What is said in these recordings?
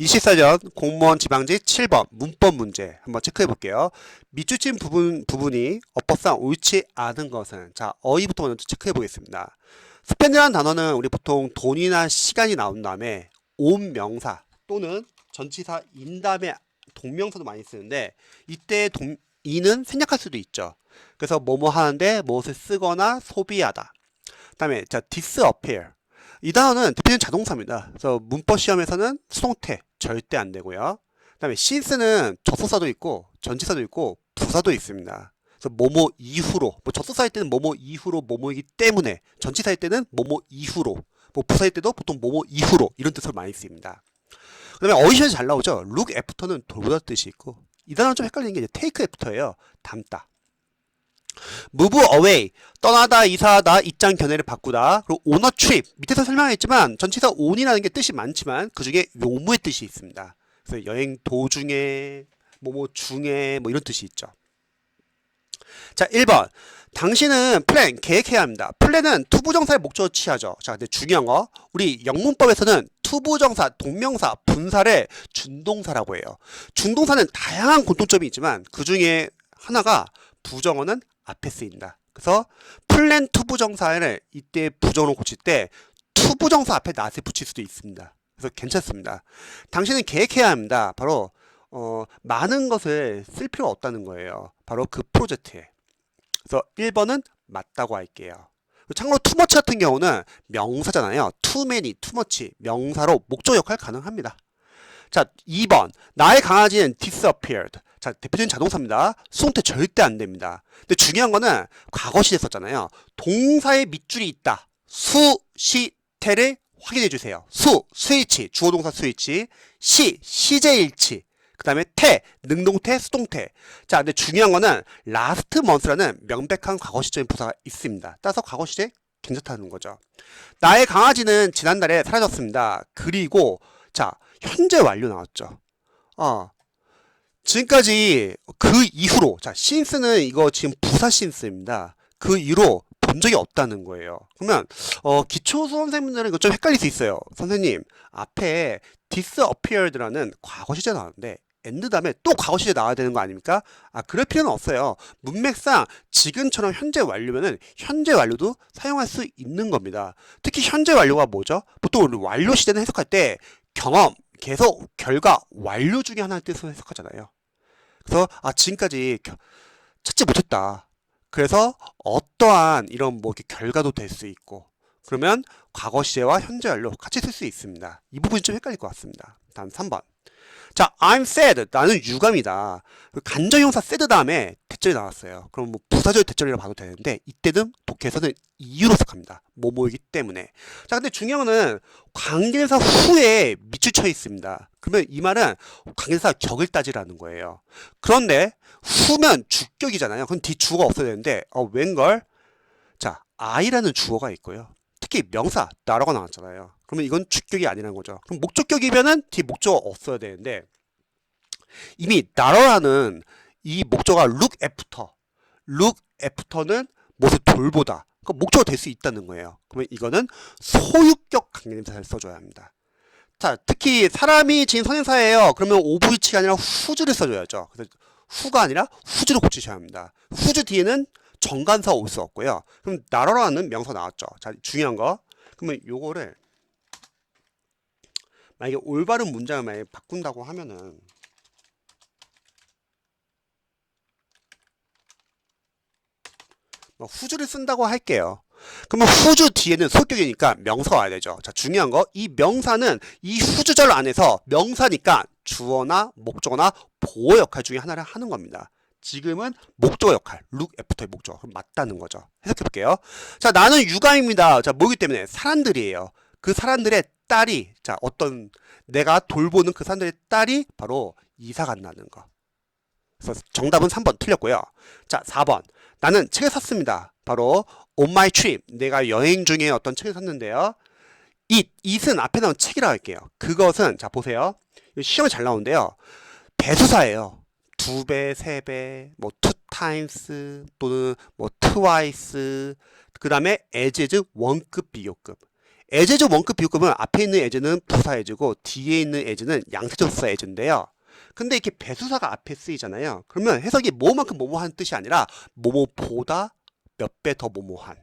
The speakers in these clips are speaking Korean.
24년 공무원 지방직 7번 문법 문제 한번 체크해 볼게요. 밑줄친 부분, 부분이 어법상 옳지 않은 것은 자 어휘부터 먼저 체크해 보겠습니다. 스펜드라는 단어는 우리 보통 돈이나 시간이 나온 다음에 온 명사 또는 전치사 인 다음에 동명사도 많이 쓰는데 이때 동, 이는 생략할 수도 있죠. 그래서 뭐뭐 하는데 무엇을 쓰거나 소비하다. 그다음에 자 disappear 이 단어는 대표적인 자동사입니다. 그래서 문법 시험에서는 수동태 절대 안 되고요. 그 다음에 since는 접속사도 있고 전치사도 있고 부사도 있습니다. 그래서 뭐뭐 이후로 뭐 접속사일 때는 뭐뭐 이후로 뭐뭐이기 때문에 전치사일 때는 뭐뭐 이후로 뭐 부사일 때도 보통 뭐뭐 이후로 이런 뜻으로 많이 쓰입니다. 그 다음에 어휘시험에 잘 나오죠. look after는 돌보다 뜻이 있고 이 단어는 좀 헷갈리는 게 이제 take after예요. 담다. Move away. 떠나다 이사하다 입장 견해를 바꾸다. 그리고 on a trip. 밑에서 설명했지만 전치사 on이라는 게 뜻이 많지만 그 중에 요무의 뜻이 있습니다. 그래서 여행 도중에 뭐뭐 중에 뭐 이런 뜻이 있죠. 자 1번. 당신은 플랜 계획해야 합니다. 플랜은 투부정사의 목적을 취하죠. 자 근데 중요한 거. 우리 영문법에서는 투부정사 동명사 분사를 준동사라고 해요. 준동사는 다양한 공통점이 있지만 그 중에 하나가 부정어는 앞에 쓰인다. 그래서 플랜 투부정사를 이때 부정으로 고칠 때 투부정사 앞에 낫을 붙일 수도 있습니다. 그래서 괜찮습니다. 당신은 계획해야 합니다. 바로 어, 많은 것을 쓸 필요가 없다는 거예요. 바로 그 프로젝트에. 그래서 1번은 맞다고 할게요. 참고로 투머치 같은 경우는 명사잖아요. too much 명사로 목적 역할 가능합니다. 자, 2번. 나의 강아지는 disappeared. 자, 대표적인 자동사입니다. 수동태 절대 안 됩니다. 근데 중요한 거는 과거 시제 썼잖아요. 동사의 밑줄이 있다. 수, 시, 태를 확인해 주세요. 수, 스위치, 주어 동사 스위치. 시, 시제일치. 그 다음에 태, 능동태, 수동태. 자, 근데 중요한 거는 last month라는 명백한 과거 시제인 부사가 있습니다. 따라서 과거 시제 괜찮다는 거죠. 나의 강아지는 지난달에 사라졌습니다. 그리고 자, 현재 완료 나왔죠. 어, 지금까지 그 이후로 자 신스는 이거 지금 부사 신스입니다. 그 이후로 본 적이 없다는 거예요. 그러면 어, 기초 수험생분들은 이거 좀 헷갈릴 수 있어요. 선생님 앞에 disappeared라는 과거 시제 나왔는데 엔드 다음에 또 과거 시제 나와야 되는 거 아닙니까? 아 그럴 필요는 없어요. 문맥상 지금처럼 현재 완료면은 현재 완료도 사용할 수 있는 겁니다. 특히 현재 완료가 뭐죠? 보통 우리 완료 시제는 해석할 때 경험, 계속, 결과, 완료 중에 하나의 뜻으로 해석하잖아요. 그래서 아 지금까지 겨- 찾지 못했다. 그래서 어떠한 이런 뭐 이렇게 결과도 될 수 있고 그러면 과거 시제와 현재 완료 같이 쓸 수 있습니다. 이 부분이 좀 헷갈릴 것 같습니다. 다음 3번. 자, I'm sad. 나는 유감이다. 그 간접형사 sad 다음에 대절이 나왔어요. 그럼 뭐 부사절 대절이라고 봐도 되는데 이때는 독해에서는 이유로 해석합니다. 뭐뭐이기 때문에. 자, 근데 중요한 거는 관계대사 후에 밑줄 쳐 있습니다. 그러면 이 말은 관계대사 격을 따지라는 거예요. 그런데 후면 주격이잖아요. 그럼 뒤 주어가 없어야 되는데 어, 웬걸? 자, I라는 주어가 있고요. 특히 명사 나라가 나왔잖아요. 그러면 이건 주격이 아니라는 거죠. 그럼 목적격이면은 뒤 목적어 없어야 되는데 이미 나라라는 이 목적어가 look after, look after는 무엇을 돌보다. 그 목적어 될 수 있다는 거예요. 그러면 이거는 소유격 관계대사를 써줘야 합니다. 자, 특히 사람이 지금 선행사예요. 그러면 오브이치가 아니라 후주를 써줘야죠. 그래서 후가 아니라 후주를 고치셔야 합니다. 후주 뒤에는 정관사 없고요. 그럼 나라라는 명사 나왔죠. 자, 중요한 거. 그러면 요거를 만약에 올바른 문장을 만약에 바꾼다고 하면은 뭐 후주를 쓴다고 할게요. 그러면 후주 뒤에는 소격이니까 명사가 와야 되죠. 자, 중요한 거. 이 명사는 이 후주절 안에서 명사니까 주어나 목적어나 보호 역할 중에 하나를 하는 겁니다. 지금은 목적어 역할, look after의 목적어. 그럼 맞다는 거죠. 해석해 볼게요. 자, 나는 육아입니다. 자, 뭐기 때문에 사람들이에요. 그 사람들의 딸이, 자, 어떤 내가 돌보는 그 사람들의 딸이 바로 이사 간다는 거. 그래서 정답은 3번 틀렸고요. 자, 4번. 나는 책을 샀습니다. 바로 On My Trip. 내가 여행 중에 어떤 책을 샀는데요. it, it은 앞에 나온 책이라고 할게요. 그것은 자 보세요. 시험에 잘 나오는데요. 배수사예요. 두 배, 세 배, 뭐 two times 또는 뭐 twice. 그다음에 as is 원급 비교급. 에제즈 원급 비유급은 앞에 있는 에제는 부사 에제고 뒤에 있는 에제는 양태조사 에제인데요. 근데 이렇게 배수사가 앞에 쓰이잖아요. 그러면 해석이 뭐만큼 뭐뭐한 뜻이 아니라 뭐뭐보다 몇 배더 뭐뭐한.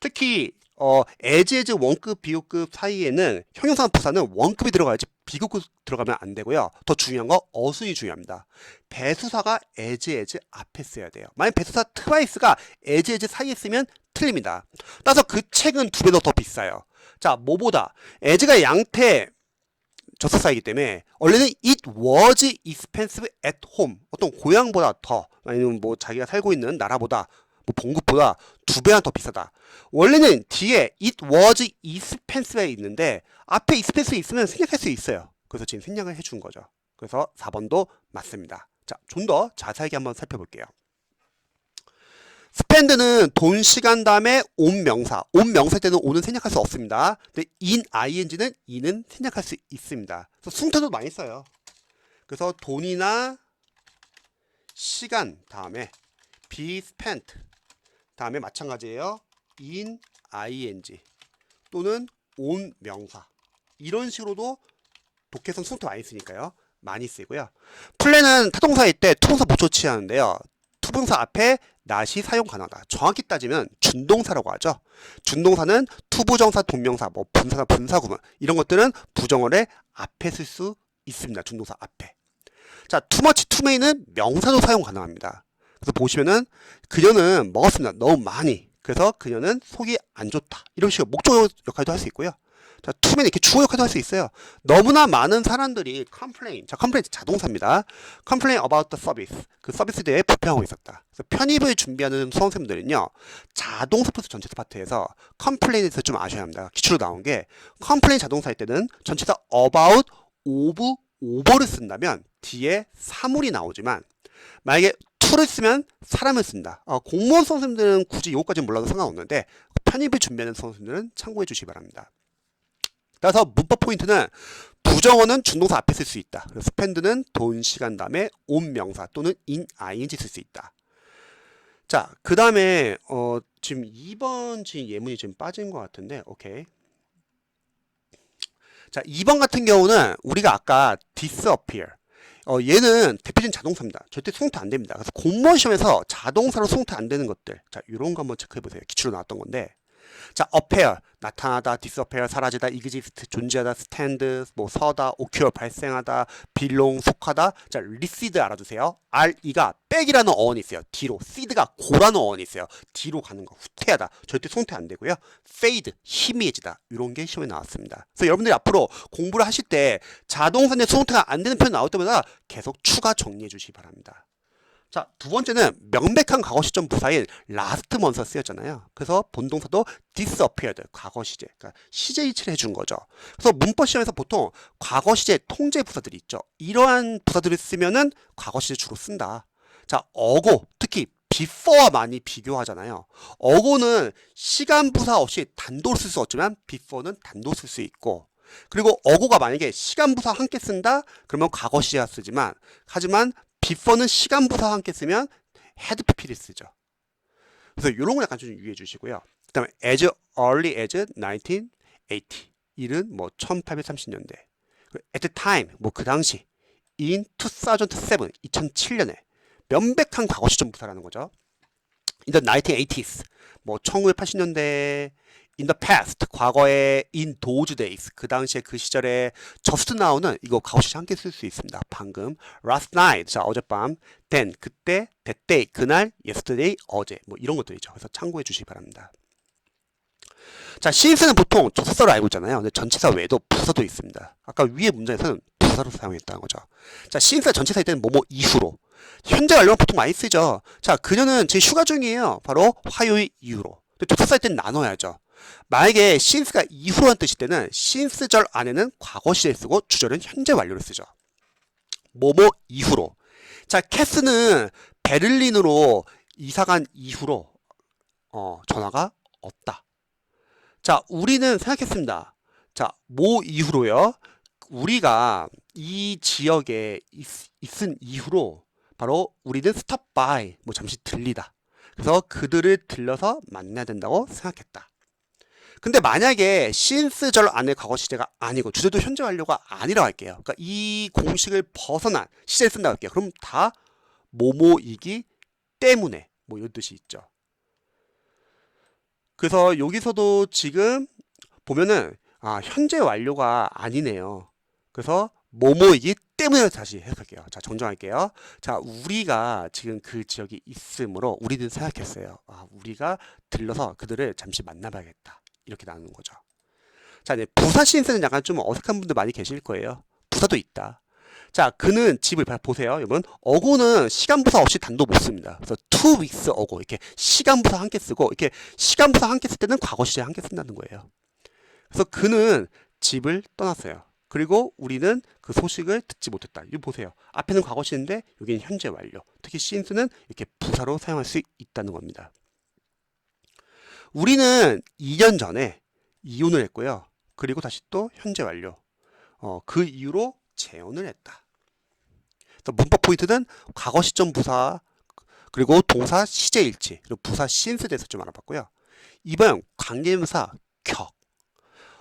특히 어 에제즈 원급 비유급 사이에는 형용사 부사는 원급이 들어가야지 비급급 들어가면 안 되고요. 더 중요한 거 어순이 중요합니다. 배수사가 에즈 에즈 앞에 써야 돼요. 만약 배수사 트와이스가 에즈 에즈 사이에 쓰면 틀립니다. 따라서 그 책은 두배더더 비싸요. 자, 뭐보다 에즈가 양태 접속사이기 때문에 원래는 it was expensive at home 어떤 고향보다 더 아니면 뭐 자기가 살고 있는 나라보다 뭐 봉급보다 두 배나 더 비싸다. 원래는 뒤에 it was expensive에 있는데 앞에 expensive 있으면 생략할 수 있어요. 그래서 지금 생략을 해준 거죠. 그래서 4번도 맞습니다. 자, 좀 더 자세하게 한번 살펴볼게요. 스펜드는 돈, 시간 다음에 온 명사. 온 명사 때는 온은 생략할 수 없습니다. 근데 in, ing는 in은 생략할 수 있습니다. 그래서 숭태도 많이 써요. 그래서 돈이나 시간 다음에 be spent 다음에 마찬가지예요. in, ing 또는 on 명사. 이런 식으로도 독해성 숭태 많이 쓰니까요. 많이 쓰고요. 플랜은 타동사일 때 투동사 못 조치하는데요. 투동사 앞에 not이 사용 가능하다. 정확히 따지면 준동사라고 하죠. 준동사는 투부정사, 동명사, 뭐 분사나 분사구문 이런 것들은 부정어의 앞에 쓸 수 있습니다. 준동사 앞에. 자, 투머치, 투메이는 명사도 사용 가능합니다. 그래서 보시면은 그녀는 먹었습니다. 너무 많이. 그래서 그녀는 속이 안 좋다. 이런 식으로 목적 역할도 할 수 있고요. 자, 투맨 이렇게 주어 역할도 할 수 있어요. 너무나 많은 사람들이 complain. 자, complain 자동사입니다. complain about the. 그 서비스에 대해 불평하고 있었다. 그래서 편입을 준비하는 수험생들은요, 자동사 플러스 전체사 파트에서 complain에서 좀 아셔야 합니다. 기초로 나온 게 complain 자동사일 때는 전체사 about, of, over를 쓴다면 뒤에 사물이 나오지만 만약에 to를 쓰면 사람을 쓴다. 어, 공무원 선생님들은 굳이 이거까지는 몰라도 상관없는데 편입을 준비하는 선생님들은 참고해 주시기 바랍니다. 따라서 문법 포인트는 부정어는 준동사 앞에 쓸 수 있다. 스펜드는 돈, 시간 다음에 온 명사 또는 in, ing 쓸 수 있다. 자, 그 다음에 어, 지금 2번 지금 예문이 지금 빠진 것 같은데, 오케이. 자, 2번 같은 경우는 우리가 아까 disappear. 어, 얘는 대표적인 자동사입니다. 절대 수동태 안 됩니다. 그래서 공무원 시험에서 자동사로 수동태 안 되는 것들. 자, 이런 거 한번 체크해 보세요. 기출로 나왔던 건데. 자, appear 나타나다, disappear 사라지다, exist 존재하다, stand 뭐 서다, occur 발생하다, belong 속하다. 자, recede 알아두세요. re가 백이라는 어원이 있어요. 뒤로. seed가 고라는 어원이 있어요. 뒤로 가는 거, 후퇴하다. 절대 손퇴 안 되고요. fade 희미해지다. 이런 게 시험에 나왔습니다. 그래서 여러분들이 앞으로 공부를 하실 때 자동사인데 수동태가 안 되는 표현 나올 때마다 계속 추가 정리해 주시기 바랍니다. 자, 두 번째는 명백한 과거 시점 부사인 last month 쓰였잖아요. 그래서 본동사도 disappeared, 과거 시제, 그러니까 시제 이치를 해준 거죠. 그래서 문법 시험에서 보통 과거 시제 통제 부사들이 있죠. 이러한 부사들을 쓰면은 과거 시제 주로 쓴다. 자, 어고, 특히 before와 많이 비교하잖아요. 어고는 시간 부사 없이 단도로 쓸 수 없지만 before는 단도 쓸수 있고 그리고 어고가 만약에 시간 부사 함께 쓴다? 그러면 과거 시제가 쓰지만 하지만 before는 시간 부사와 함께 쓰면 had pp를 쓰죠. 그래서 이런 거 약간 좀 유의해 주시고요. 그 다음에 as early as 1980 일은 뭐 1830년대 at the time 뭐 그 당시 in 2007 2007년에 명백한 과거 시점 부사라는 거죠. in the 1980s 뭐 1980년대 in the past 과거에 in those days 그 당시에 그 시절에 just now는 이거 과거시 함께 쓸 수 있습니다. 방금 last night 자 어젯밤 then 그때 that day 그날 yesterday 어제 뭐 이런 것들이죠. 그래서 참고해 주시기 바랍니다. 자 since는 보통 조사서를 알고 있잖아요. 근데 전치사 외에도 부사도 있습니다. 아까 위에 문장에서는 부사로 사용했다는 거죠. 자 since가 전치사일 때는 뭐뭐 이후로 현재 완료는 보통 많이 쓰죠. 자 그녀는 지금 휴가 중이에요. 바로 화요일 이후로. 근데 조사사일 때는 나눠야죠. 만약에 since가 이후라는 뜻일 때는 since절 안에는 과거 시제 쓰고 주절은 현재 완료를 쓰죠. 뭐뭐 이후로. 자, 캐스는 베를린으로 이사간 이후로 어, 전화가 없다. 자, 우리는 생각했습니다. 자, 뭐 이후로요? 우리가 이 지역에 있, 있은 이후로 바로 우리는 stop by 뭐 잠시 들리다. 그래서 그들을 들려서 만나야 된다고 생각했다. 근데 만약에 since절 안에 과거 시제가 아니고 주제도 현재 완료가 아니라고 할게요. 그러니까 이 공식을 벗어난 시제를 쓴다고 할게요. 그럼 다 뭐뭐이기 때문에 뭐 이런 뜻이 있죠. 그래서 여기서도 지금 보면은 아 현재 완료가 아니네요. 그래서 뭐뭐이기 때문에 다시 해석할게요. 자 정정할게요. 자 우리가 지금 그 지역에 있으므로 우리는 생각했어요. 아 우리가 들러서 그들을 잠시 만나봐야겠다. 이렇게 나누는 거죠. 자 이제 부사 신스는 약간 좀 어색한 분들 많이 계실 거예요. 부사도 있다. 자, 그는 집을 봐- 보세요. 여러분, 어고는 시간 부사 없이 단도 못 씁니다. 그래서 two weeks ago 이렇게 시간 부사 함께 쓰고 이렇게 시간 부사 함께 쓸 때는 과거 시제 함께 쓴다는 거예요. 그래서 그는 집을 떠났어요. 그리고 우리는 그 소식을 듣지 못했다. 이거 보세요. 앞에는 과거 시인데 여기는 현재 완료. 특히 since는 이렇게 부사로 사용할 수 있다는 겁니다. 우리는 2년 전에 이혼을 했고요. 그리고 다시 또 현재 완료. 어, 그 이후로 재혼을 했다. 문법 포인트는 과거 시점 부사 그리고 동사 시제 일치 그리고 부사 신스에 대해서 좀 알아봤고요. 이번 관계대명사 격.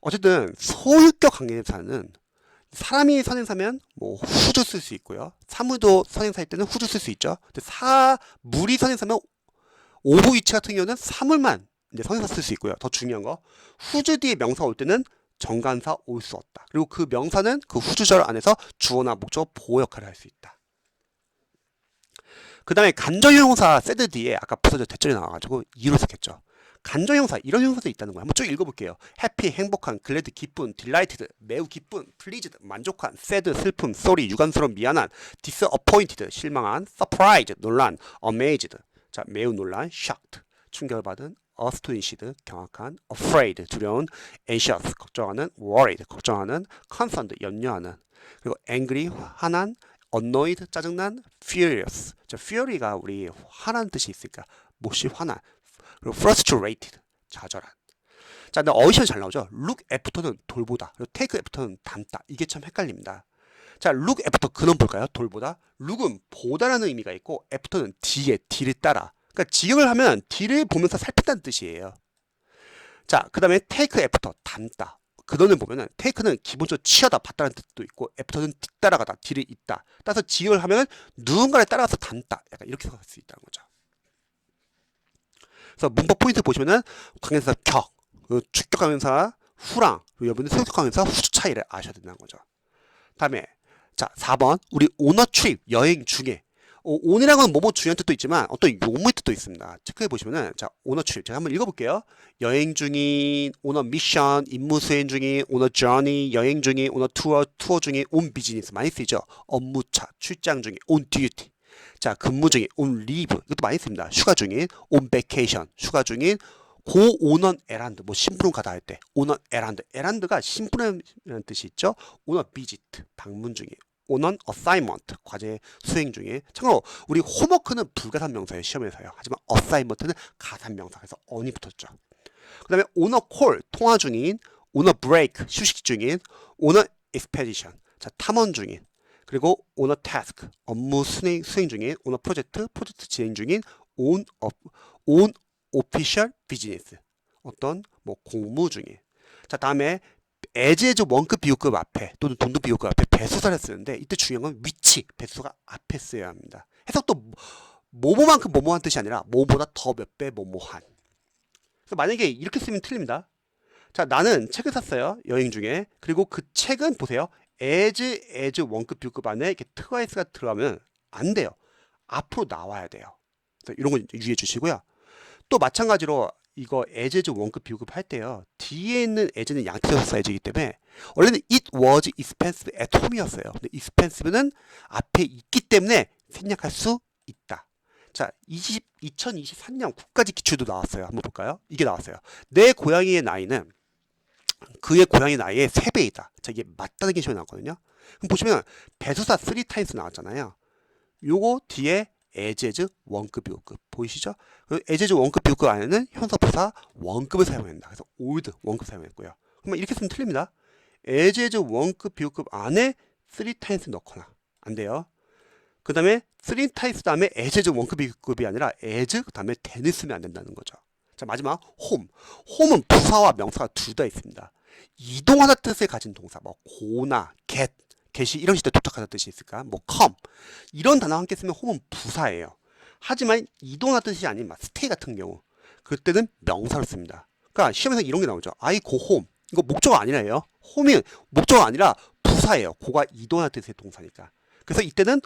어쨌든 소유격 관계대명사는 사람이 선행사면 뭐 후주 쓸 수 있고요. 사물도 선행사일 때는 후주 쓸 수 있죠. 근데 사물이 선행사면 오부 위치 같은 경우는 사물만 이제 선행사 쓸수 있고요. 더 중요한 거 후주 뒤에 명사 올 때는 정관사 올 수 없다. 그리고 그 명사는 그 후주절 안에서 주어나 목적 보호 역할을 할 수 있다. 그 다음에 간접형용사 세드 뒤에 아까 부서져 대절이 나와가지고 이로 썼겠죠. 간접형용사 이런 형용사도 있다는 거예요. 한번 쭉 읽어볼게요. 해피 행복한 글래드 기쁜 딜라이티드 매우 기쁜 플리즈드 만족한 새드 슬픔 쏘리 유감스러운 미안한 디스어포인티드 실망한 서프라이즈 놀란 어메이즈드 자 매우 놀란 shocked 충격받은 astonished 경악한 afraid 두려운 anxious 걱정하는 worried 걱정하는 concerned 염려하는 그리고 angry 화난 annoyed 짜증난 furious 자 fury가 우리 화난 뜻이 있으니까 몹시 화난 그리고 frustrated 좌절한 자 근데 어휘션 잘 나오죠 look after는 돌보다 그리고 take after는 담다 이게 참 헷갈립니다 자 look after 그는 볼까요 돌보다 look은 보다라는 의미가 있고 after는 뒤에 뒤를 따라 그러니까 직역을 하면 뒤를 보면서 살핀다는 뜻이에요. 자 그 다음에 take after 담다. 그거는 보면은 take는 기본적으로 취하다 봤다는 뜻도 있고 after는 뒤따라가다 뒤를 잇다. 따라서 직역을 하면 누군가를 따라서 담다. 약간 이렇게 생각할 수 있다는 거죠. 그래서 문법 포인트 보시면은 관계사 격, 그 축격하면서 후랑, 여러분들 소격하면서 후수 차이를 아셔야 된다는 거죠. 다음에 자 4번. 우리 오너 트립 여행 중에 어, 건 뭐뭐 중요한 뜻도 있지만 어떤 용무의 뜻도 있습니다. 체크해 보시면은 자 오너 트립 제가 한번 읽어볼게요. 여행 중인 오너 미션 임무 수행 중인 오너 journey 여행 중인 오너 투어 투어 중인 온 비즈니스 많이 쓰이죠. 업무차 출장 중인 온 듀티 자 근무 중인 온 리브 이것도 많이 씁니다. 휴가 중인 온 베케이션 휴가 중인 고 오넌 에란드 뭐 심부름 가다 할 때 오넌 에란드 에란드가 심부름이라는 뜻이 있죠. 오넌 비지트 방문 중인 오넌 어사이먼트 과제 수행 중에 참고로 우리 홈워크는 불가산 명사예요 시험에서요. 하지만 어사이먼트는 가산 명사 그래서 언이 붙었죠. 그 다음에 오너 콜 통화 중인 오너 브레이크 휴식 중인 오너 익스페디션 자 탐험 중인 그리고 오너 태스크 업무 수행, 수행 중인 오너 프로젝트 프로젝트 진행 중인 온, 업, 온 오피셜 비즈니스 어떤 뭐 공무 중인 자 다음에 에즈에즈 원급 비호급 앞에 또는 동급 비호급 앞에 배수사를 쓰는데 이때 중요한 건 위치 배수가 앞에 쓰여야 합니다. 해석도 뭐- 뭐뭐만큼 뭐뭐한 뜻이 아니라 뭐보다 더 몇배 뭐뭐한. 그래서 만약에 이렇게 쓰면 틀립니다. 자 나는 책을 샀어요 여행 중에. 그리고 그 책은 보세요. as as 원급 비급 안에 이렇게 트와이스가 들어가면 안 돼요. 앞으로 나와야 돼요. 이런 거 유의해 주시고요. 또 마찬가지로 이거 as 원급 비급 할 때요 뒤에 있는 as는 양태에서 써야지기 때문에 원래는 it was expensive at home이었어요 근데 expensive는 앞에 있기 때문에 생략할 수 있다 자 20, 2023년 국가직 기출도 나왔어요 한번 볼까요 이게 나왔어요 내 고양이의 나이는 그의 고양이 나이의 3배이다. 자, 이게 맞다는 게 시험에 나왔거든요. 그럼 보시면 배수사 3타임스 나왔잖아요. 요거 뒤에 에제즈 원급 비호급 보이시죠? 그 에제즈 원급 비호급 안에는 현서부사 원급을 사용한다. 그래서 올드 원급 사용했고요. 그러면 이렇게 쓰면 틀립니다. 에제즈 원급 비호급 안에 3타임스 넣거나 안 돼요. 그 다음에 3타임스 다음에 에제즈 원급 비호급이 아니라 에즈 그 다음에 대는 쓰면 안 된다는 거죠. 자, 자, 마지막 홈. 홈은 부사와 명사가 둘 다 있습니다. 이동하다 뜻을 가진 동사, 뭐 고나, get, get이 이런 시대 도착하다 뜻이 있을까? 뭐 come. 이런 단어 함께 쓰면 홈은 부사예요. 하지만 이동하다 뜻이 아닌 막 stay 같은 경우 그때는 명사를 씁니다. 그러니까 시험에서 이런 게 나오죠. I go home. 이거 목적어 아니라요. 홈이 목적어 아니라 부사예요. 고가 이동하다 뜻의 동사니까. 그래서 이때는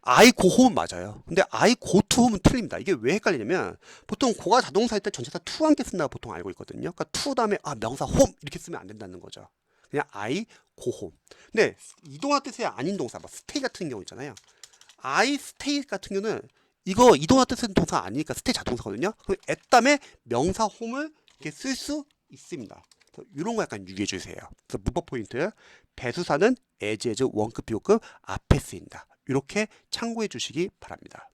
I go home 맞아요. 근데 I go to home은 틀립니다. 이게 왜 헷갈리냐면 보통 고가 자동사일 때 전체사 to 함께 쓴다고 보통 알고 있거든요. 그러니까 to 다음에 아 명사 home 이렇게 쓰면 안 된다는 거죠. 그냥 I go home. 근데 이동할 뜻이 아닌 동사, 뭐 stay 같은 경우 있잖아요. I stay 같은 경우는 이거 이동할 뜻은 동사 아니니까 stay 자동사거든요. 그럼 at 다음에 명사 home을 이렇게 쓸 수 있습니다. 이런 거 약간 유의해 주세요. 그래서 문법 포인트 배수사는 as, as 원급, 비호급 앞에 쓰인다. 이렇게 참고해 주시기 바랍니다.